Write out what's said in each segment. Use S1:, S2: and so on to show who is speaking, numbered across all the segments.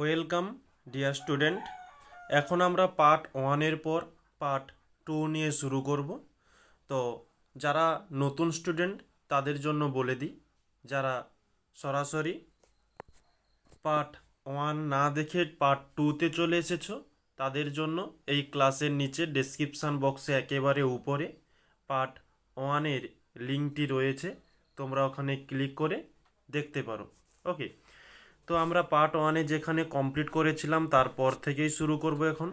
S1: Welcome, dear student. এখন আমরা part ওয়ানের পর পার্ট টু নিয়ে শুরু করব। তো যারা নতুন স্টুডেন্ট, তাদের জন্য বলে দিই, যারা সরাসরি পার্ট ওয়ান না দেখে পার্ট টুতে চলে এসেছ, তাদের জন্য এই ক্লাসের নিচে ডেসক্রিপশান বক্সে একেবারে উপরে পার্ট ওয়ানের লিঙ্কটি রয়েছে। তোমরা ওখানে ক্লিক করে দেখতে পারো। ওকে তো আমরা পার্ট ওয়ানে যেখানে কমপ্লিট করেছিলাম, তারপর থেকেই শুরু করব এখন।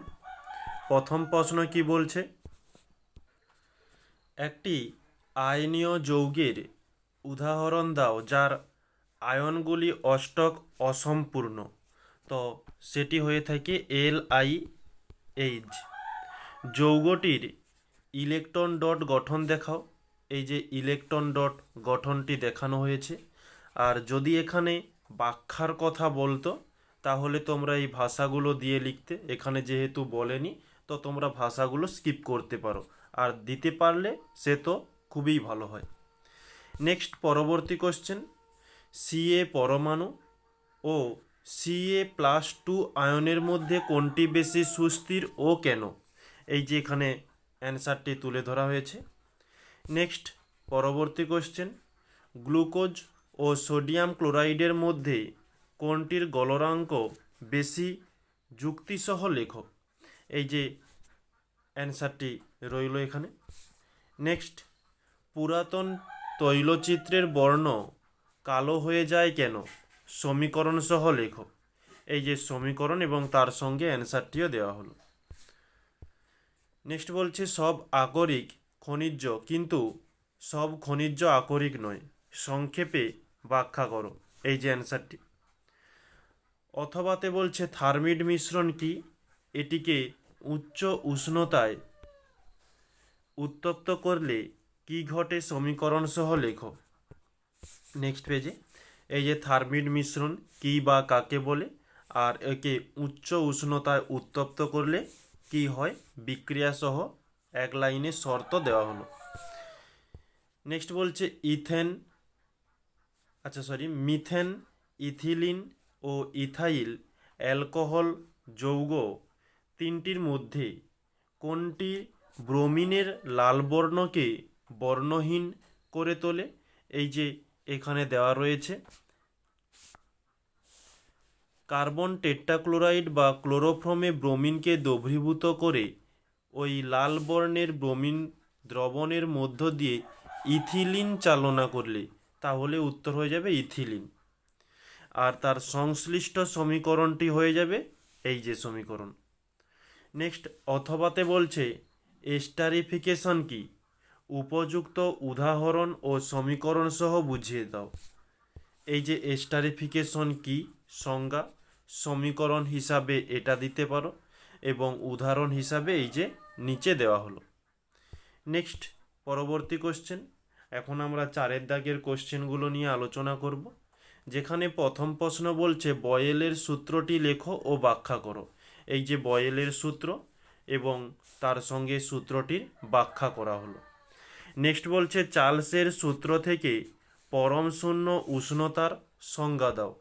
S1: প্রথম প্রশ্ন কি বলছে? একটি আয়নীয় যৌগের উদাহরণ দাও, যার আয়নগুলি অষ্টক অসম্পূর্ণ। তো সেটি হয়ে থাকে এল আই এইচ। যৌগটির ইলেকট্রন ডট গঠন দেখাও। এই যে ইলেকট্রন ডট গঠনটি দেখানো হয়েছে। আর যদি এখানে ব্যাখ্যার কথা বলতো, তাহলে তোমরা এই ভাষাগুলো দিয়ে লিখতে, এখানে যেহেতু বলেনি, তো তোমরা ভাষাগুলো স্কিপ করতে পারো। আর দিতে পারলে সে তো খুবই ভালো হয়। নেক্সট পরবর্তী কোশ্চেন সিএ পরমাণু ও সিএ প্লাস টু আয়নের মধ্যে কোনটি বেশি সুস্থির ও কেন? এই যে এখানে অ্যান্সারটি তুলে ধরা হয়েছে। নেক্সট পরবর্তী কোশ্চেন গ্লুকোজ ও সোডিয়াম ক্লোরাইডের মধ্যে কোনটির গলনাঙ্ক বেশি যুক্তিসহ লেখো এই যে অ্যান্সারটি রইল এখানে। নেক্সট, পুরাতন তৈলচিত্রের বর্ণ কালো হয়ে যায় কেন? সমীকরণ সহ লেখো এই যে সমীকরণ এবং তার সঙ্গে অ্যান্সারটিও দেওয়া হলো। নেক্সট বলছে, সব আকরিক খনিজ, কিন্তু সব খনিজ আকরিক নয়। সংক্ষেপে ব্যাখ্যা করো। এই যে অ্যান্সারটি অথবাতে বলছে, থার্মিড মিশ্রণ কি? এটিকে উচ্চ উষ্ণতায় উত্তপ্ত করলে কি ঘটে? সমীকরণ সহ লেখো। নেক্সট পেজে এই যে থার্মিড মিশ্রণ কি বা কাকে বলে? আর একে উচ্চ উষ্ণতায় উত্তপ্ত করলে কি হয়? বিক্রিয়া সহ এক লাইনে শর্ত দেওয়া হলো। নেক্সট বলছে, ইথেন আচ্ছা সরি মিথেন, ইথিলিন ও ইথাইল, অ্যালকোহল যৌগ তিনটির মধ্যে কোনটি ব্রোমিনের লাল বর্ণকে বর্ণহীন করে তোলে? এই যে এখানে দেওয়া রয়েছে, কার্বন টেট্রাক্লোরাইড বা ক্লোরোফ্রমে ব্রোমিনকে দ্রবীভূত করে ওই লাল বর্ণের ব্রোমিন দ্রবণের মধ্য দিয়ে ইথিলিন চালনা করলে তাহলে উত্তর হয়ে যাবে ইথিলিন। আর তার সংশ্লিষ্ট সমীকরণটি হয়ে যাবে এই যে সমীকরণ। নেক্সট, অথবাতে বলছে, এস্টারিফিকেশন কি? উপযুক্ত উদাহরণ ও সমীকরণ সহ বুঝিয়ে দাও। এই যে এস্টারিফিকেশন কি? সংজ্ঞা, সমীকরণ হিসাবে এটা দিতে পারো এবং উদাহরণ হিসাবে এই যে নিচে দেওয়া হলো। নেক্সট, পরবর্তী কোশ্চেন এখন আমরা চারের দাগের কোশ্চেনগুলো নিয়ে আলোচনা করব। যেখানে প্রথম প্রশ্ন বলছে, বয়েলের সূত্রটি লেখো ও ব্যাখ্যা করো। এই যে বয়েলের সূত্র এবং তার সঙ্গে সূত্রটির ব্যাখ্যা করা হলো। নেক্সট বলছে, চার্লসের সূত্র থেকে পরম শূন্য উষ্ণতার সংজ্ঞা দাও।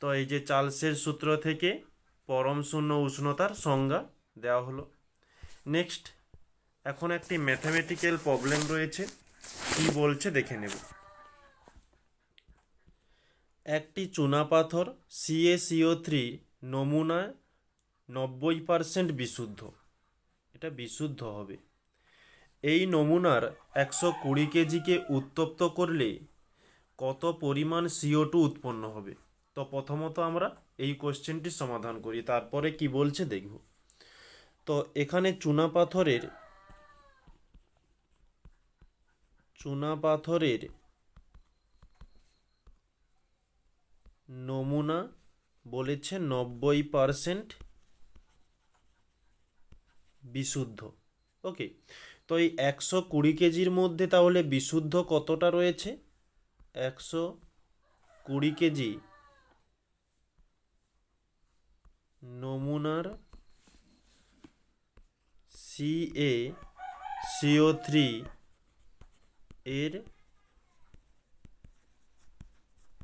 S1: তো এই যে চার্লসের সূত্র থেকে পরম শূন্য উষ্ণতার সংজ্ঞা দেওয়া হলো। নেক্সট, এখন একটি ম্যাথামেটিক্যাল প্রবলেম রয়েছে। কি বলছে দেখে নেব। একটি চুনাপাথর সিএসিও থ্রি নমুনা নব্বই পারসেন্ট বিশুদ্ধ। এটা বিশুদ্ধ হবে। এই নমুনার একশো কুড়ি কেজিকে উত্তপ্ত করলে কত পরিমাণ সিও টু উৎপন্ন হবে? তো প্রথমত আমরা এই কোশ্চেনটি সমাধান করি, তারপরে কি বলছে দেখব। তো এখানে চুনা চুনা পাথরের নমুনা বলেছে নব্বই পারসেন্ট বিশুদ্ধ। ওকে তো এই একশো কুড়ি কেজির মধ্যে তাহলে বিশুদ্ধ কতটা রয়েছে? একশো কুড়ি কেজি নমুনার সিএ সিও থ্রি এর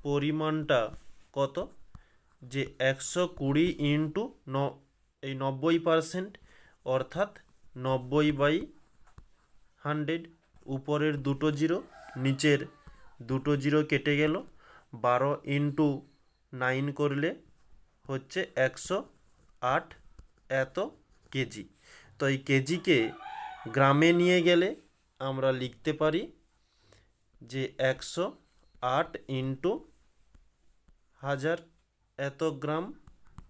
S1: পরিমাণটা কত? যে একশো কুড়ি ইন্টু ন, এই নব্বই পারসেন্ট অর্থাৎ নব্বই বাই হান্ড্রেড উপরের দুটো জিরো, নিচের দুটো জিরো কেটে গেল। বারো ইন্টু নাইন করলে হচ্ছে একশো আট এত কেজি। তো এই কেজিকে গ্রামে নিয়ে গেলে আমরা লিখতে পারি যে একশো আট ইন্টু হাজার এত গ্রাম,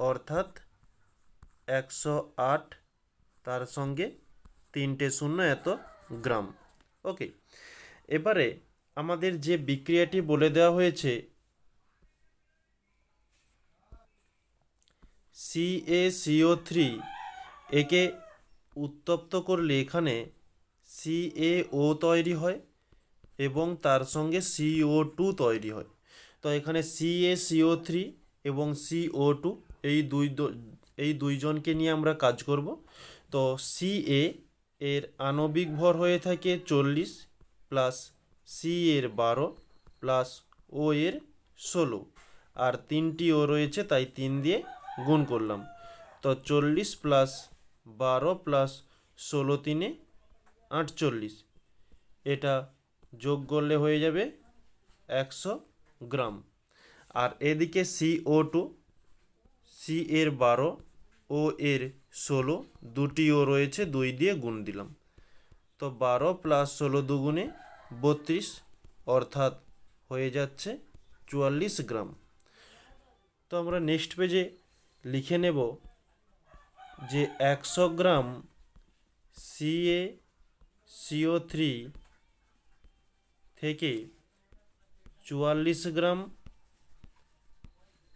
S1: অর্থাৎ একশো আট, তার সঙ্গে তিনটে শূন্য এত গ্রাম। ওকে, এবারে আমাদের যে বিক্রিয়াটি বলে দেওয়া হয়েছে সিএসিও থ্রি একে উত্তপ্ত করলে এখানে সিএও তৈরি হয়। এবং তার সঙ্গে সিও টু তৈরি হয়। তো এখানে C A C O three এবং সিও টু এই দুই এই দুইজনকে নিয়ে আমরা কাজ করব। তো সিএ এর আণবিক ভর হয়ে থাকে চল্লিশ, প্লাস সি এর বারো, প্লাস ও এর ষোলো। আর তিনটি ও রয়েছে, তাই তিন দিয়ে গুণ করলাম। তো চল্লিশ প্লাস বারো প্লাস ষোলো তিনে আটচল্লিশ। এটা যোগ করলে হয়ে যাবে একশো গ্রাম। আর এদিকে সিও টু সি এর বারো ও এর ষোলো, দুটিও রয়েছে, দুই দিয়ে গুণ দিলাম। তো বারো প্লাস ষোলো দুগুণে বত্রিশ, অর্থাৎ হয়ে যাচ্ছে চুয়াল্লিশ গ্রাম। তো আমরা নেক্সট পেজে লিখে নেব যে একশো গ্রাম সিএ সিও থ্রি থেকে চুয়াল্লিশ গ্রাম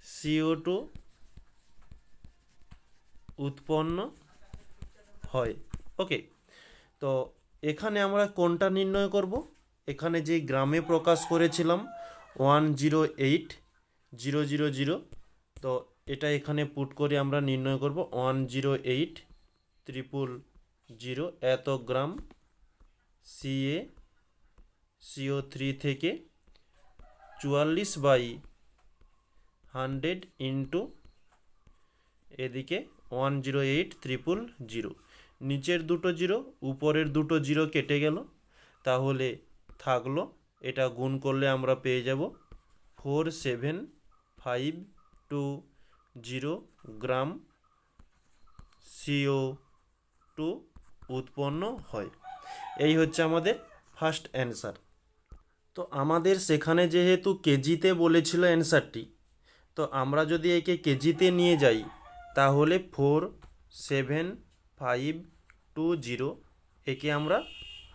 S1: সিও টু উৎপন্ন হয়। ওকে তো এখানে আমরা কোনটা নির্ণয় করব? এখানে যে গ্রামে প্রকাশ করেছিলাম one zero eight zero zero zero তো এটা এখানে পুট করে আমরা নির্ণয় করব one zero eight triple zero এত gram C A C O three থেকে চুয়াল্লিশ বাই হান্ড্রেড ইন্টু এদিকে one zero eight triple zero. নিচের দুটো জিরো, উপরের দুটো জিরো কেটে গেল। তাহলে থাকল, এটা গুণ করলে আমরা পেয়ে যাব four seven five two zero gram C O two উৎপন্ন হয়। এই হচ্ছে আমাদের ফার্স্ট অ্যান্সার। তো আমাদের সেখানে যেহেতু কেজিতে বলেছিল অ্যান্সারটি তো আমরা যদি একে কেজিতে নিয়ে যাই, তাহলে four seven five two zero একে আমরা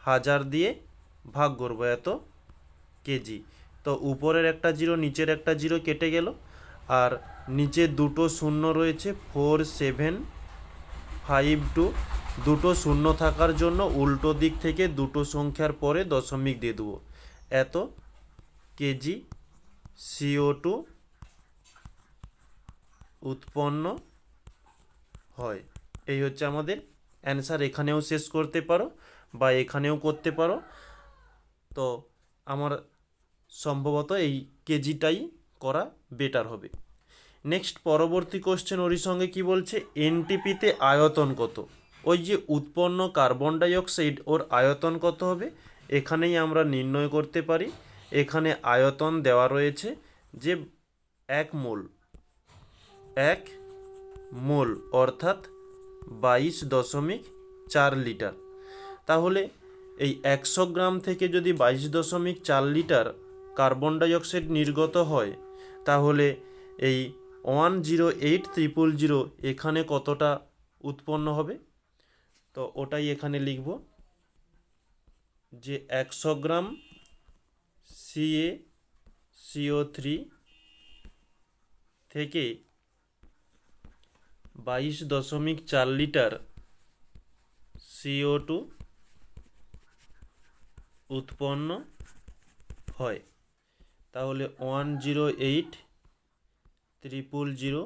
S1: হাজার দিয়ে ভাগ করব এত কেজি। তো উপরের একটা জিরো, নিচের একটা জিরো কেটে গেল, আর নিচে দুটো শূন্য রয়েছে, ফোর সেভেন ফাইভ টু, দুটো শূন্য থাকার জন্য উল্টো দিক থেকে দুটো সংখ্যার পরে দশমিক দিয়ে দেবো। এত কেজি সিও টু উৎপন্ন হয়। এই হচ্ছে আমাদের অ্যান্সার। এখানেও শেষ করতে পারো বা এখানেও করতে পারো। তো আমার সম্ভবত এই কেজিটাই করা বেটার হবে। নেক্সট পরবর্তী কোশ্চেন ওরই সঙ্গে কি বলছে? এনটিপিতে আয়তন কত? ওই যে উৎপন্ন কার্বন ডাইঅক্সাইড ওর আয়তন কত হবে? এখানেই আমরা নির্ণয় করতে পারি। এখানে আয়তন দেওয়া রয়েছে যে এক মোল। এক মোল, অর্থাৎ বাইশ দশমিক চার লিটার। তাহলে এই একশো গ্রাম থেকে যদি বাইশ দশমিক চার লিটার কার্বন ডাইঅক্সাইড নির্গত হয়, তাহলে এই one zero eight triple zero এখানে কতটা উৎপন্ন হবে? তো ওটাই এখানে লিখব। যে একশো গ্রাম সিএ সিও থ্রি থেকে বাইশ দশমিক চার লিটার সিও টু উৎপন্ন হয়। তাহলে one zero eight triple zero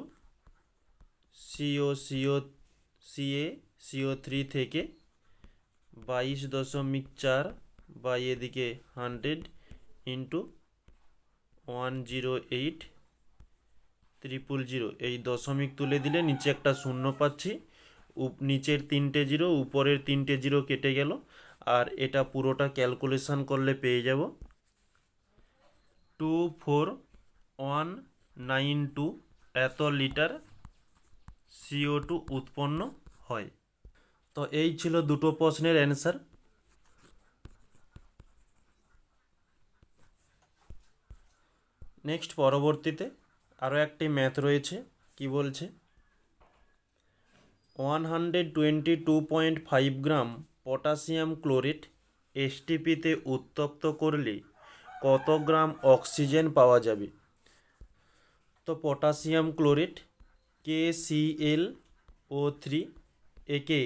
S1: C O C O C A C O three থেকে বাইশ দশমিক চার বা এদিকে hundred into one zero eight triple zero. এই দশমিক তুলে দিলে নিচে একটা শূন্য পাচ্ছি। নিচের তিনটে জিরো, উপরের তিনটে জিরো কেটে গেল। আর এটা পুরোটা ক্যালকুলেশন করলে পেয়ে যাব। Two four one nine two এত লিটার সিও টু উৎপন্ন হয়। তো এই ছিল দুটো প্রশ্নের অ্যান্সার নেক্সট পরবর্তীতে আরও একটি ম্যাথ রয়েছে, কি বলছে? One hundred twenty two point five gram potassium chlorate এসটিপিতে উত্তপ্ত করলে কত গ্রাম অক্সিজেন পাওয়া যাবে? তো potassium chlorate K C L O three একে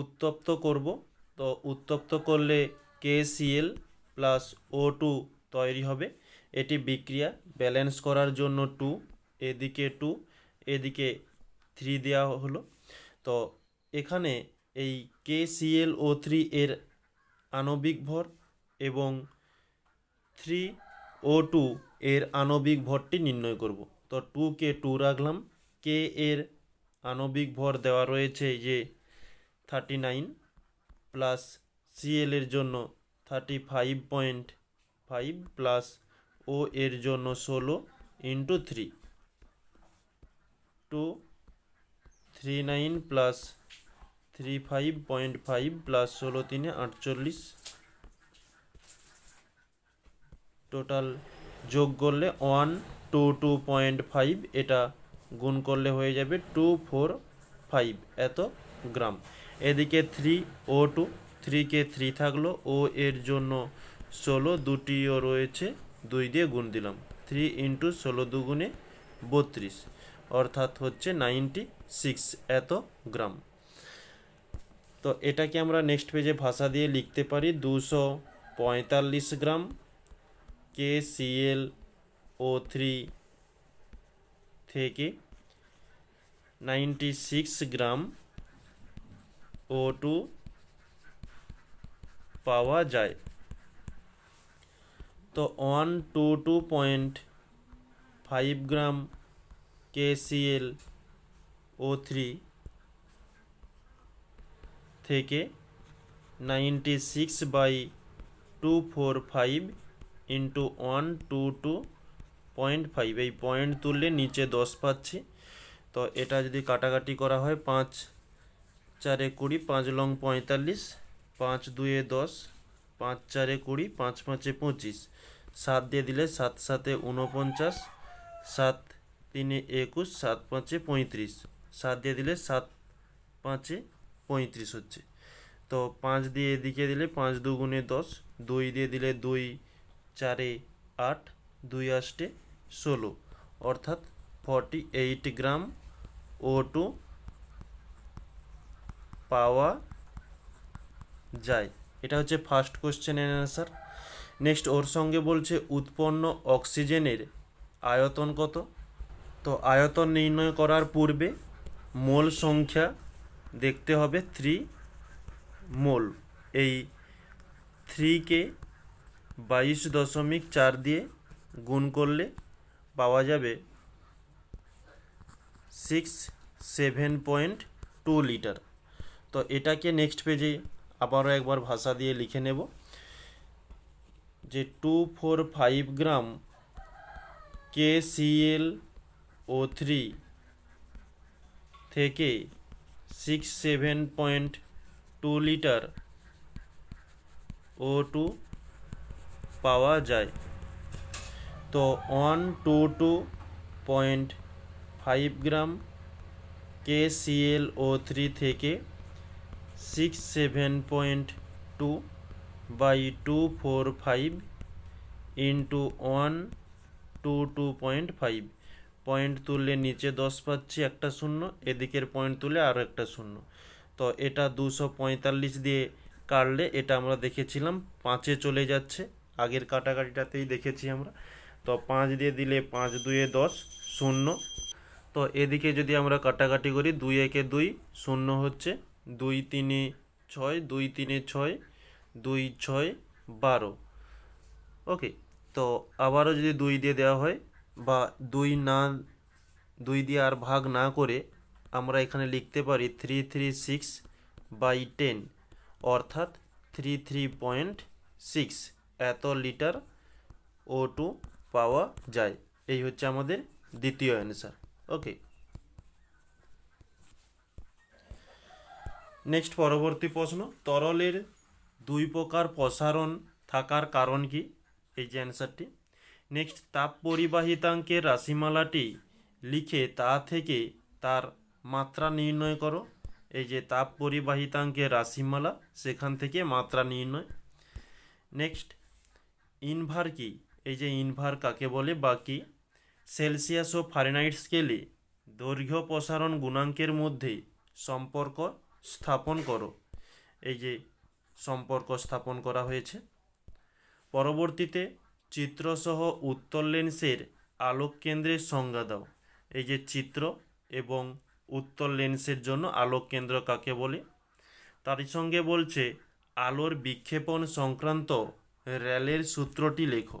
S1: উত্তপ্ত করব। তো উত্তপ্ত করলে K C L plus O two তৈরি হবে। এটি বিক্রিয়া ব্যালেন্স করার জন্য টু এদিকে টু এদিকে থ্রি দেওয়া হলো। তো এখানে এই কে সিএল ও থ্রি এর আণবিক ভর এবং থ্রি ও টু এর আণবিক ভরটি নির্ণয় করব। তো টু কে টু রাখলাম। কে এর আণবিক ভর দেওয়া রয়েছে যে থার্টি নাইন প্লাস সিএল এর জন্য thirty five point five plus O এর জন্য ষোলো into three two three nine plus three five point five plus ষোলো তিনে আটচল্লিশ। টোটাল যোগ করলে one two two point five এটা গুণ করলে হয়ে যাবে টু ফোর ফাইভ এত গ্রাম। এদিকে থ্রি ও টু, থ্রিকে থ্রি থাকল, ও এর জন্য ষোলো, দুটিও রয়েছে, দুই দিয়ে গুণ দিলাম। থ্রি ইন্টু ষোলো দুগুণে বত্রিশ, অর্থাৎ হচ্ছে নাইনটি সিক্স এত গ্রাম। তো এটাকে আমরা নেক্সট পেজে ভাষা দিয়ে লিখতে পারি, দুশো পঁয়তাল্লিশ gram K C L O three থেকে ninety six gram O two পাওয়া যায়। তো one, two two point five gram K C L O three থেকে ninety six by two four five into one, two two point five. এই point তুললে নিচে দশ পাচ্ছি। তো এটা যদি কাটাকাটি করা হয় পাঁচ চারে কুড়ি, পাঁচ লং পঁয়তাল্লিশ, পাঁচ দুয়ে দশ, পাঁচ চারে কুড়ি, পাঁচ পাঁচে পঁচিশ। সাত দিয়ে দিলে সাত, সাতে উনপঞ্চাশ সাত তিনে একুশ, সাত পাঁচে পঁয়ত্রিশ। সাত দিয়ে দিলে সাত পাঁচে পঁয়ত্রিশ হচ্ছে। তো পাঁচ দিয়ে এদিকে দিলে পাঁচ দুগুণে দশ, দুই দিয়ে দিলে দুই চারে আট, দুই আষ্টে ষোলো। অর্থাৎ forty eight gram O two পাওয়া যায়। এটা হচ্ছে ফার্স্ট কোশ্চেনের অ্যান্সার নেক্সট ওর সঙ্গে বলছে উৎপন্ন অক্সিজেনের আয়তন কত? তো আয়তন নির্ণয় করার পূর্বে মোল সংখ্যা দেখতে হবে থ্রি মোল। এই থ্রিকে বাইশ দশমিক চার দিয়ে গুণ করলে পাওয়া যাবে six seven point two litre তো এটাকে নেক্সট পেজে আবারও একবার ভাষা দিয়ে লিখে নেব যে two four five gram K C L O three থেকে six seven point two litre O two পাওয়া যায়। তো one two two point five gram K C L O three থেকে six seven point two by two four five into one two two point five point তুললে নিচে দশ পাচ্ছি, একটা শূন্য, এদিকের পয়েন্ট তুলে আরও একটা শূন্য। তো এটা দুশো পঁয়তাল্লিশ দিয়ে কাটলে এটা আমরা দেখেছিলাম, পাঁচে চলে যাচ্ছে। আগের কাটাকাটিটাতেই দেখেছি আমরা। তো পাঁচ দিয়ে দিলে পাঁচ, দুয়ে দশ, শূন্য। তো এদিকে যদি আমরা কাটাকাটি করি, দুই একে দুই, শূন্য হচ্ছে। দুই তিনে ছয়, দুই তিনে ছয়, দুই ছয়, বারো। ওকে, তো আবারও যদি দুই দিয়ে দেওয়া হয় বা দুই না, দুই দিয়ে আর ভাগ না করে আমরা এখানে লিখতে পারি three three six by ten অর্থাৎ থ্রি থ্রি পয়েন্ট সিক্স এত লিটার ও টু পাওয়া যায়। এই হচ্ছে আমাদের দ্বিতীয় অ্যান্সার ওকে নেক্সট পরবর্তী প্রশ্ন, তরলের দুই প্রকার প্রসারণ থাকার কারণ কি? এই যে অ্যান্সারটি নেক্সট তাপ পরিবাহিতাঙ্কের রাশিমালাটি লিখে তা থেকে তার মাত্রা নির্ণয় করো। এই যে তাপ পরিবাহিতাঙ্কের রাশিমালা, সেখান থেকে মাত্রা নির্ণয়। নেক্সট ইনভার কি? এই যে ইনভার কাকে বলে বা কি? সেলসিয়াস ও ফারেনহাইট স্কেলে দৈর্ঘ্য প্রসারণ গুণাঙ্কের মধ্যে সম্পর্ক স্থাপন করো। এই যে সম্পর্ক স্থাপন করা হয়েছে। পরবর্তীতে চিত্রসহ উত্তর লেন্সের আলোক কেন্দ্রের সংজ্ঞা দাও। এই যে চিত্র এবং উত্তর লেন্সের জন্য আলোক কেন্দ্র কাকে বলে? তারই সঙ্গে বলছে, আলোর বিক্ষেপণ সংক্রান্ত র্যালের সূত্রটি লেখো।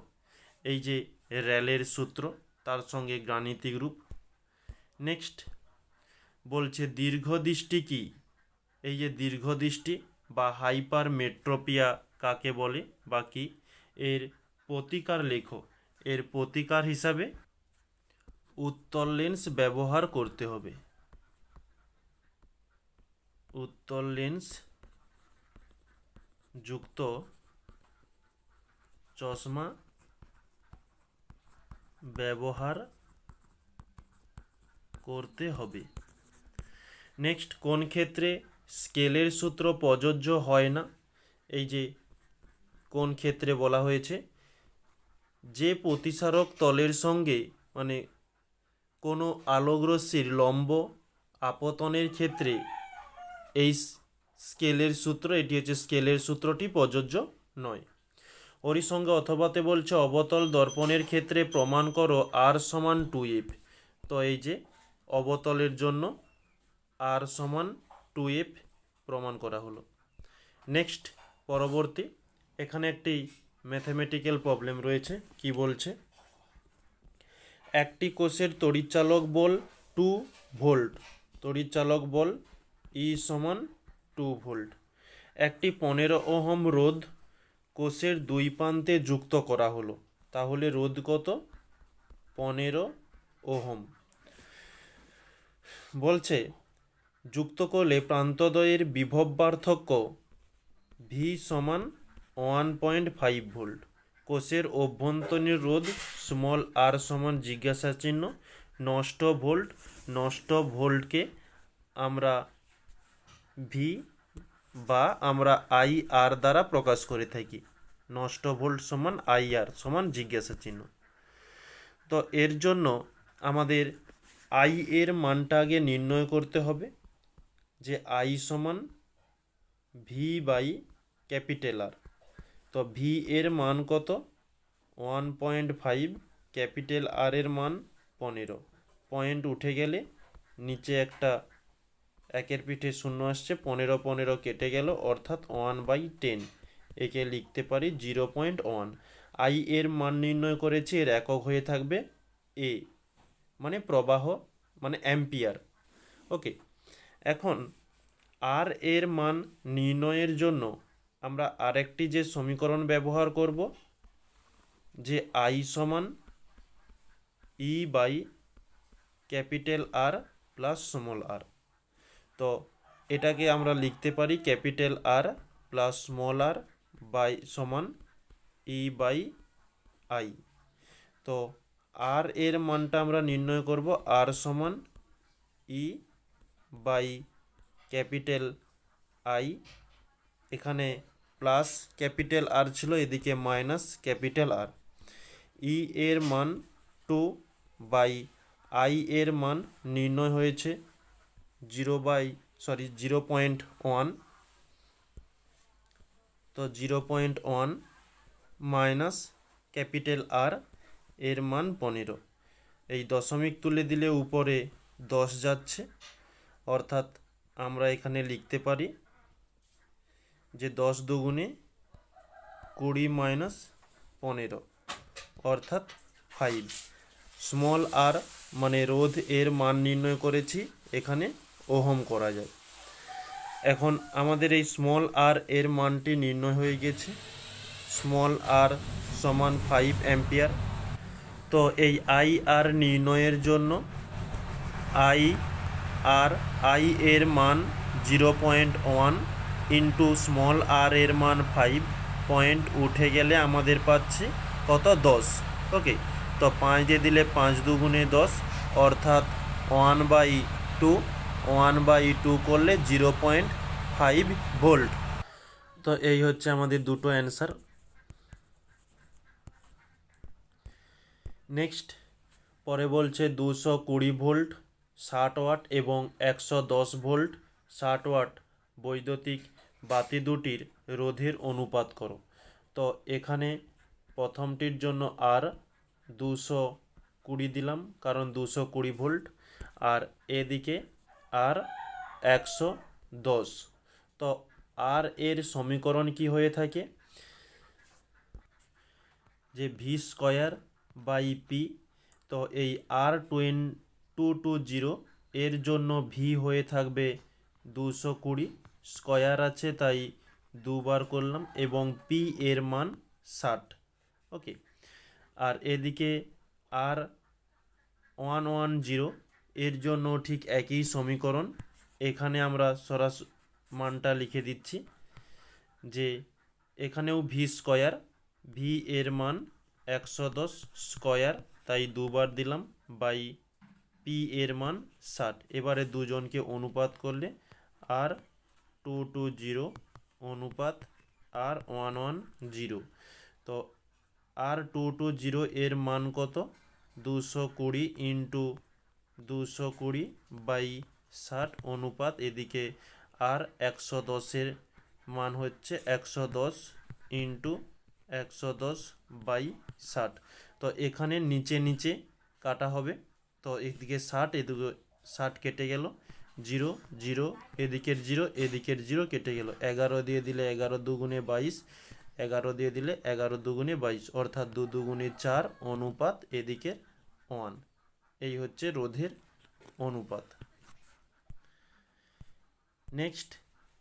S1: এই যে র্যালের সূত্র, তার সঙ্গে গাণিতিক রূপ। নেক্সট, বলছে দীর্ঘদৃষ্টি কি? এই যে দীর্ঘদৃষ্টি বা হাইপার মেট্রোপিয়া কাকে বলে বা কি, এর প্রতিকার লেখো। এর প্রতিকার হিসাবে উত্তল লেন্স ব্যবহার করতে হবে। উত্তর লেন্স যুক্ত চশমা ব্যবহার করতে হবে। নেক্সট, কোন ক্ষেত্রে স্কেলের সূত্র প্রযোজ্য হয় না। এই যে কোন ক্ষেত্রে বলা হয়েছে, যে প্রতিসারক তলের সঙ্গে মানে কোনো আলোকরশ্মির লম্ব আপতনের ক্ষেত্রে এই স্কেলের সূত্র, এটি হচ্ছে স্কেলের সূত্রটি প্রযোজ্য নয়। ওরই সঙ্গে অথবাতে বলছে, অবতল দর্পণের ক্ষেত্রে প্রমাণ করো আর সমান টু এফ তো এই যে অবতলের জন্য আর সমান টু এফ প্রমাণ করা হলো। নেক্সট, পরবর্তী, এখানে একটি ম্যাথমেটিক্যাল প্রবলেম রয়েছে। কি বলছে? একটি কোষের তড়িৎচালক বল টু ভোল্ট। তড়িৎচালক বল ই সমান টু ভোল্ট। একটি পনেরো ওহম রোধ কোষের দুই প্রান্তে যুক্ত করা হলো। তাহলে রোধ কত? পনেরো ওহম। বলছে যুক্ত করলে প্রান্তদ্বয়ের বিভব পার্থক্য ভি সমান ওয়ান পয়েন্ট ফাইভ ভোল্ট কোষের অভ্যন্তরীণ রোধ স্মল আর সমান জিজ্ঞাসা চিহ্ন নষ্ট ভোল্ট নষ্ট ভোল্টকে আমরা ভি বা আমরা আই আর দ্বারা প্রকাশ করে থাকি। নষ্ট ভোল্ট সমান আই আর সমান জিজ্ঞাসা চিহ্ন। তো এর জন্য আমাদের আই এর মানটা আগে নির্ণয় করতে হবে। যে আই সমান ভি বাই ক্যাপিটাল আর। তো ভি এর মান কত? One point five capital R এর মান পনেরো। পয়েন্ট উঠে গেলে নিচে একটা একের পিঠে শূন্য আসছে, পনেরো পনেরো কেটে গেল, অর্থাৎ ওয়ান বাই টেন। একে লিখতে পারি জিরো পয়েন্ট ওয়ান। আই এর মান নির্ণয় করেছি, এর একক হয়ে থাকবে এ মানে প্রবাহ মানে অ্যাম্পিয়ার। ওকে এখন আর এর মান নির্ণয়ের জন্য আমরা আরেকটি যে সমীকরণ ব্যবহার করব, যে আই সমান E by capital R plus small R তো এটাকে আমরা লিখতে পারি capital R plus small R by সমান ই বাই আই তো আর এর মানটা আমরা নির্ণয় করব আর সমান ই বাই ক্যাপিটাল আই। এখানে প্লাস ক্যাপিটাল আর ছিল, এদিকে মাইনাস ক্যাপিটাল আর। ই এর মান টু বাই আই এর মান নির্ণয় হয়েছে, zero by, sorry, zero point one. তো zero point one minus capital R এর মান পনেরো। এই দশমিক তুলে দিলে উপরে দশ যাচ্ছে। অর্থাৎ আমরা এখানে লিখতে পারি যে দশ দুগুণে কুড়ি মাইনাস পনেরো, অর্থাৎ ফাইভ। স্মল আর মানে রোধ এর মান নির্ণয় করেছি, এখানে ওহম করা যায়। এখন আমাদের এই স্মল আর এর মানটি নির্ণয় হয়ে গেছে। স্মল আর সমান ফাইভ অ্যাম্পিয়ার। তো এই আই আর নির্ণয়ের জন্য আই আর আই এর মান zero point one into small R এর মান ফাইভ পয়েন্ট উঠে গেলে আমাদের পাচ্ছি কত? দশ। ওকে তো পাঁচ দিয়ে দিলে পাঁচ দুগুণে দশ, অর্থাৎ one by two one by two করলে জিরো পয়েন্ট ফাইভ ভোল্ট তো এই হচ্ছে আমাদের দুটো অ্যান্সার নেক্সট পরে বলছে দুশো কুড়ি ভোল্ট ষাট ওয়াট এবং একশো দশ ভোল্ট ষাট ওয়াট বৈদ্যুতিক বাতি দুটির রোধের অনুপাত করো। তো এখানে প্রথমটির জন্য আর দুশো কুড়ি দিলাম, কারণ দুশো কুড়ি ভোল্ট। আর এদিকে আর একশো দশ। তো আর এর সমীকরণ কি হয়ে থাকে? যে ভি স্কয়ার বাই পি, তো এই R two one two two zero এর জন্য ভি হয়ে থাকবে দুশো কুড়ি স্কয়ার আছে, তাই দুবার করলাম এবং পি এর মান ষাট। ওকে, আর এদিকে আর ওয়ান ওয়ান জিরো এর জন্য ঠিক একই সমীকরণ। এখানে আমরা সরাস মানটা লিখে দিচ্ছি যে এখানেও ভি স্কয়ার ভি এর মান একশো দশ স্কয়ার, তাই দুবার দিলাম বাই পি এর মান ষাট। এবারে দুজনকে অনুপাত করলে আর টু টু জিরো অনুপাত আর ওয়ান ওয়ান জিরো। তো আর টু টু জিরো এর মান কত? দুশো কুড়ি ইন্টু দুশো কুড়ি বাই ষাট অনুপাত। এদিকে আর একশো দশের মান হচ্ছে একশো দশ ইন্টু একশো দশ বাই ষাট। তো এখানে নিচে নিচে কাটা হবে। তো এদিকে ষাট এদিকে ষাট কেটে গেল। জিরো জিরো এদিকের জিরো এদিকের জিরো কেটে গেল। এগারো দিয়ে দিলে এগারো দুগুণে বাইশ, এগারো দিয়ে দিলে এগারো দুগুণে বাইশ, অর্থাৎ দু দুগুণে চার অনুপাত এদিকে ওয়ান। এই হচ্ছে রোধের অনুপাত। নেক্সট,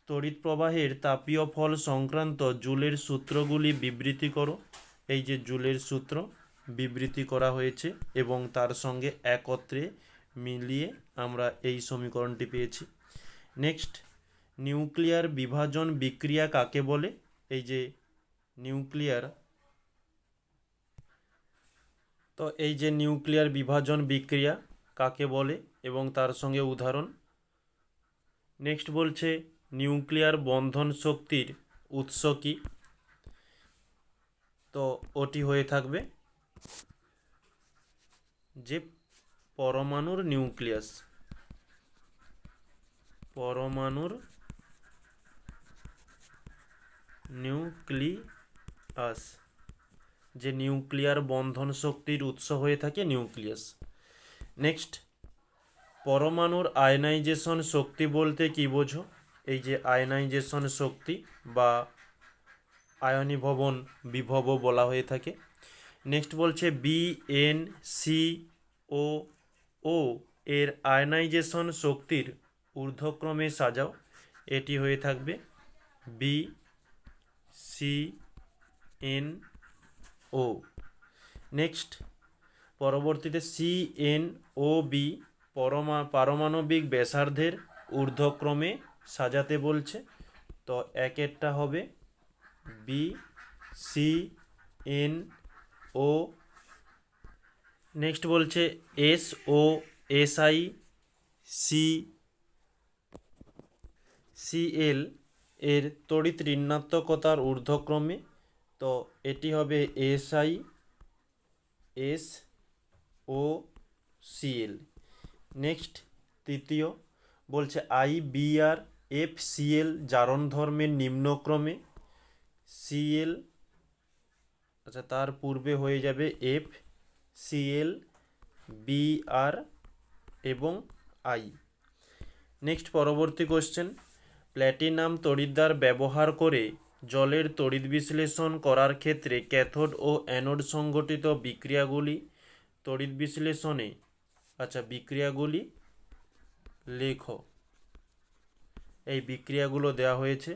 S1: তড়িৎ প্রবাহের তাপীয় ফল সংক্রান্ত জুলের সূত্রগুলি বিবৃতি করো। এই যে জুলের সূত্র বিবৃতি করা হয়েছে এবং তার সঙ্গে একত্রে মিলিয়ে আমরা এই সমীকরণটি পেয়েছি। নেক্সট, নিউক্লিয়ার বিভাজন বিক্রিয়া কাকে বলে? এই যে নিউক্লিয়ার, তো এই যে নিউক্লিয়ার বিভাজন বিক্রিয়া কাকে বলে এবং তার সঙ্গে উদাহরণ। নেক্সট বলছে, নিউক্লিয়ার বন্ধন শক্তির উৎস কি? তো ওটি হয়ে থাকবে। যে পরমাণুর নিউক্লিয়াস পরমাণুর নিউক্লিয়াস, যে নিউক্লিয়ার বন্ধন শক্তির উৎস হয়ে থাকে নিউক্লিয়াস। নেক্সট, পরমাণুর আয়নাইজেশন শক্তি বলতে কি বোঝো? এই যে আয়নাইজেশন শক্তি বা আয়নীভবন বিভব বলা হয়ে থাকে। নেক্সট বলছে বি এন সি ও ও এর আয়নাইজেশন শক্তির ঊর্ধ্বক্রমে সাজাও। এটি হয়ে থাকবে B C N O next, পরবর্তীতে সি এন ও বি পরমা, পারমাণবিক ব্যাসার্ধের ঊর্ধ্বক্রমে সাজাতে বলছে। তো একেরটা হবে B C N O next বলছে S O S I C C L এর তড়িৎ ঋণাত্মকতার ঊর্ধ্বক্রমে, তো এটি হবে S I S O C L next তৃতীয়, বলছে I B R F C L জারণ ধর্মের নিম্নক্রমে সিএল আচ্ছা তার পূর্বে হয়ে যাবে এফ সিএল বি আর এবং আই নেক্সট পরবর্তী কোশ্চেন প্ল্যাটিনাম তড়িৎদ্বার ব্যবহার করে জলের তড়িৎ বিশ্লেষণ করার ক্ষেত্রে ক্যাথোড ও অ্যানোড সংগঠিত বিক্রিয়াগুলি তড়িৎ বিশ্লেষণে আচ্ছা বিক্রিয়াগুলি লেখো। এই বিক্রিয়াগুলো দেওয়া হয়েছে।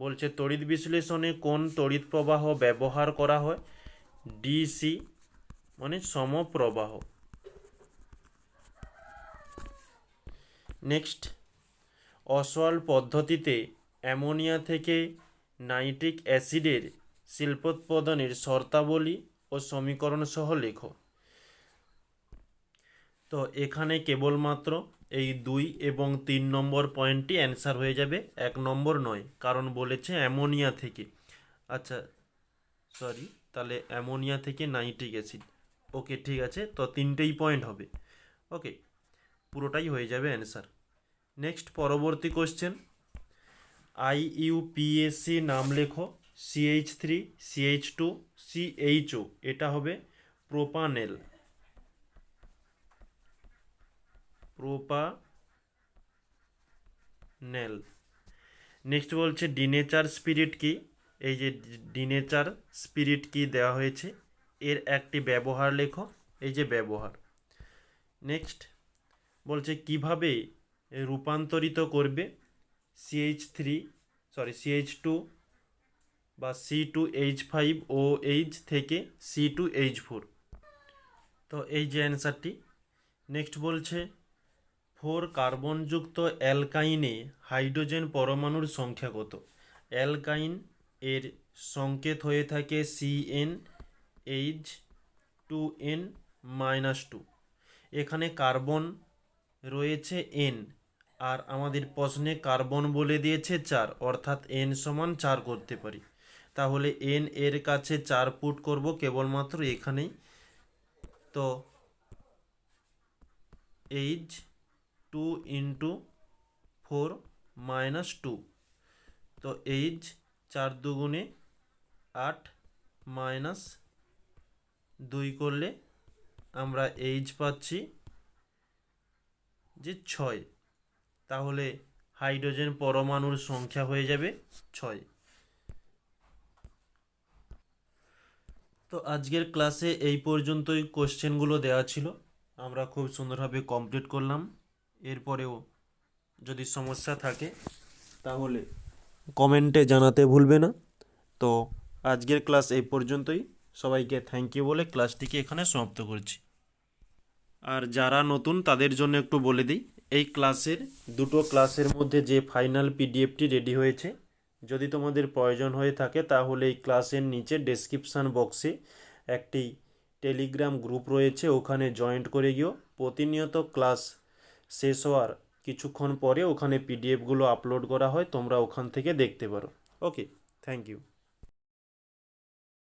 S1: বলছে, তড়িৎ বিশ্লেষণে কোন তড়িৎ প্রবাহ ব্যবহার করা হয়? ডিসি মানে সমপ্রবাহ। নেক্সট অসল পদ্ধতিতে অ্যামোনিয়া থেকে নাইট্রিক অ্যাসিডের শিল্পোৎপাদনের শর্তাবলী ও সমীকরণ সহ লেখো। তো এখানে কেবলমাত্র এই দুই এবং তিন নম্বর পয়েন্টটি অ্যান্সার হয়ে যাবে। এক নম্বর নয়, কারণ বলেছে অ্যামোনিয়া থেকে। আচ্ছা সরি, তাহলে অ্যামোনিয়া থেকে নাইট্রিক অ্যাসিড। ওকে, ঠিক আছে, তো তিনটেই পয়েন্ট হবে। ওকে, পুরোটাই হয়ে যাবে অ্যান্সার। নেক্সট, পরবর্তী কোশ্চেন। আই ইউপিএসসি নাম লেখো। CH three CH two CHO এটা হবে প্রোপানেল। প্রোপানেল নেক্সট বলছে ডিনেচার স্পিরিট কি? এই যে ডিনেচার স্পিরিট কি দেওয়া হয়েছে, এর একটি ব্যবহার লেখো, এই যে ব্যবহার। নেক্সট বলছে কীভাবে রূপান্তরিত করবে? C H three sorry C H two বা C two H five O H থেকে সি টু এইচ ফোর তো এই যে অ্যান্সারটি নেক্সট বলছে ফোর কার্বনযুক্ত অ্যালকাইনে হাইড্রোজেন পরমাণুর সংখ্যা কত? অ্যালকাইন এর সংকেত হয়ে থাকে C N H two N minus two এখানে কার্বন রয়েছে এন আর আমাদের প্রশ্নে কার্বন বলে দিয়েছে চার, অর্থাৎ এন সমান চার করতে পারি। তাহলে এন এর কাছে চার পুট করব কেবলমাত্র এখানেই। তো H two into four minus two তো এইচ চার দুগুণে আট মাইনাস দুই করলে আমরা এইচ পাচ্ছি যে ছয়। তাহলে হাইড্রোজেন পরমাণুর সংখ্যা হয়ে যাবে ছয়। তো আজকের ক্লাসে এই পর্যন্তই কোশ্চেনগুলো দেওয়া ছিল। আমরা খুব সুন্দরভাবে কমপ্লিট করলাম। এরপরেও যদি সমস্যা থাকে, তাহলে কমেন্টে জানাতে ভুলবে না। তো আজকের ক্লাস এই পর্যন্তই। সবাইকে থ্যাংক ইউ বলে ক্লাসটিকে এখানে সমাপ্ত করছি। আর যারা নতুন, তাদের জন্য একটু বলে দিই, এই ক্লাসের, দুটো ক্লাসের মধ্যে যে ফাইনাল পিডিএফটি রেডি হয়েছে, যদি তোমাদের প্রয়োজন হয়ে থাকে, তাহলে এই ক্লাসের নিচে ডেসক্রিপশান বক্সে একটি টেলিগ্রাম গ্রুপ রয়েছে, ওখানে জয়েন্ট করে গিয়েও প্রতিনিয়ত ক্লাস শেষ হওয়ার কিছুক্ষণ পরে ওখানে পিডিএফগুলো আপলোড করা হয়, তোমরা ওখান থেকে দেখতে পারো। Okay thank you